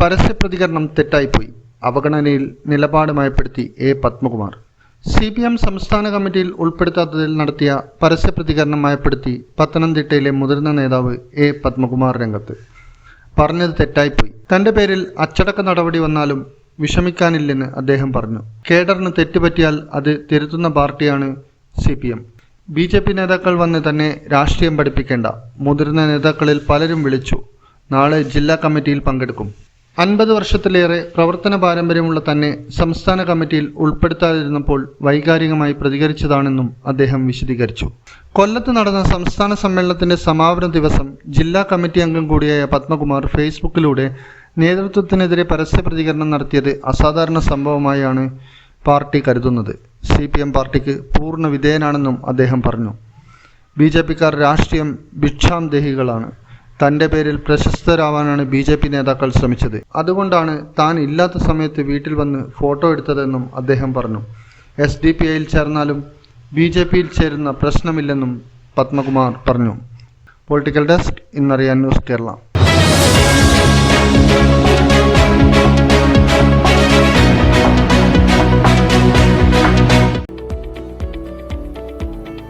പരസ്യ പ്രതികരണം തെറ്റായിപ്പോയി. അവഗണനയിൽ നിലപാട് മയപ്പെടുത്തി A. Padmakumar. C P M സംസ്ഥാന കമ്മിറ്റിയിൽ ഉൾപ്പെടുത്താത്തതിൽ നടത്തിയ പരസ്യപ്രതികരണം മയപ്പെടുത്തി പത്തനംതിട്ടയിലെ മുതിർന്ന നേതാവ് എ. പത്മകുമാർ രംഗത്ത്. പറഞ്ഞത് തെറ്റായിപ്പോയി. തന്റെ പേരിൽ അച്ചടക്ക നടപടി വന്നാലും വിഷമിക്കാനില്ലെന്ന് അദ്ദേഹം പറഞ്ഞു. കേഡറിന് തെറ്റുപറ്റിയാൽ അത് തിരുത്തുന്ന പാർട്ടിയാണ് C P M. B J P നേതാക്കൾ വന്ന് തന്നെ രാഷ്ട്രീയം പഠിപ്പിക്കേണ്ട. മുതിർന്ന നേതാക്കളിൽ പലരും വിളിച്ചു. നാളെ ജില്ലാ കമ്മിറ്റിയിൽ പങ്കെടുക്കും. അൻപത് വർഷത്തിലേറെ പ്രവർത്തന പാരമ്പര്യമുള്ള തന്നെ സംസ്ഥാന കമ്മിറ്റിയിൽ ഉൾപ്പെടുത്താതിരുന്നപ്പോൾ വൈകാരികമായി പ്രതികരിച്ചതാണെന്നും അദ്ദേഹം വിശദീകരിച്ചു. കൊല്ലത്ത് നടന്ന സംസ്ഥാന സമ്മേളനത്തിന്റെ സമാപന ദിവസം ജില്ലാ കമ്മിറ്റി അംഗം കൂടിയായ പത്മകുമാർ ഫേസ്ബുക്കിലൂടെ നേതൃത്വത്തിനെതിരെ പരസ്യ പ്രതികരണം നടത്തിയത് അസാധാരണ സംഭവമായാണ് പാർട്ടി കരുതുന്നത്. സി പി എം പാർട്ടിക്ക് പൂർണ വിധേയനാണെന്നും അദ്ദേഹം പറഞ്ഞു. ബി ജെ പിക്കാർ രാഷ്ട്രീയം ഭിക്ഷാം ദേഹികളാണ് തന്റെ പേരിൽ പ്രശസ്തരാവാനാണ് ബി ജെ പി നേതാക്കൾ ശ്രമിച്ചത്. അതുകൊണ്ടാണ് താൻ ഇല്ലാത്ത സമയത്ത് വീട്ടിൽ വന്ന് ഫോട്ടോ എടുത്തതെന്നും അദ്ദേഹം പറഞ്ഞു. എസ് ഡി പി ഐയിൽ ചേർന്നാലും ബി ജെ പിയിൽ ചേരുന്ന പ്രശ്നമില്ലെന്നും പത്മകുമാർ പറഞ്ഞു. പൊളിറ്റിക്കൽ ഡെസ്ക് ഇന്നറിയാൻ ന്യൂസ് കേരള.